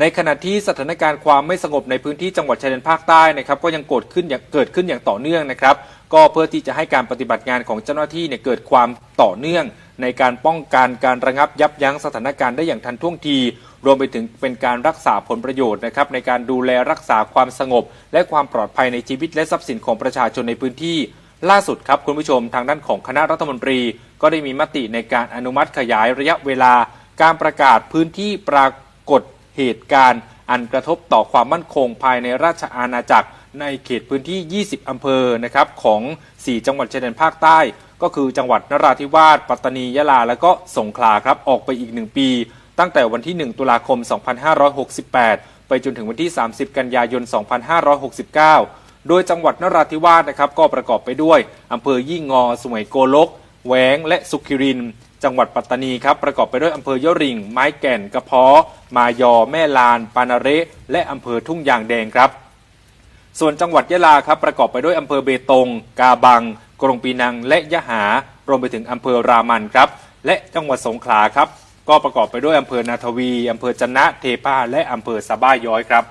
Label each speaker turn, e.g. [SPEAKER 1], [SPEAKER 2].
[SPEAKER 1] ในขณะที่สถานการณ์ความไม่สงบในพื้นที่จังหวัดชายแดนภาคใต้นะครับก็ยังเกิดขึ้นอย่างเกิดขึ้นอย่างต่อเนื่องนะครับ ก็เพื่อที่จะให้การปฏิบัติงานของเจ้าหน้าที่เนี่ยเกิดความต่อเนื่อง ในการป้องกันการระงับยับยั้งสถานการณ์ได้อย่างทันท่วงที รวมไปถึงเป็นการรักษาผลประโยชน์นะครับในการดูแลรักษาความสงบ และความปลอดภัยในชีวิตและทรัพย์สินของประชาชนในพื้นที่ล่าสุดครับคุณผู้ชมทางด้านของคณะรัฐมนตรี ก็ได้มีมติในการอนุมัติขยายระยะเวลา การประกาศพื้นที่ปรากฏ เหตุการณ์ อันกระทบต่อความมั่นคงภายในราชอาณาจักรในเขตพื้นที่ 20 อำเภอนะครับของ 4 จังหวัดชายแดนภาคใต้ ก็คือจังหวัดนราธิวาส ปัตตานี ยะลา และก็สงขลาครับ ออกไปอีก 1 ปี ตั้งแต่วันที่ 1 ตุลาคม 2568 ไปจนถึงวันที่ 30 กันยายน 2569 โดยจังหวัดนราธิวาสนะครับก็ประกอบไปด้วยอำเภอยี่งอสวยโกลก แหวง และสุขิริน จังหวัดปัตตานีครับประกอบไปด้วยอำเภอยะริง ไม้แก่นกระเพาะ มายอแม่ลาน ปานาเระและอำเภอทุ่งยางแดงครับ ส่วนจังหวัดยะลาครับประกอบไปด้วยอำเภอเบตง กาบัง กรงปีนังและยะหารวมไปถึงอำเภอรามันครับ และจังหวัดสงขลาครับ ก็ประกอบไปด้วยอำเภอนาทวีอำเภอจันนะเทพาและอำเภอสะบ้าย้อยครับ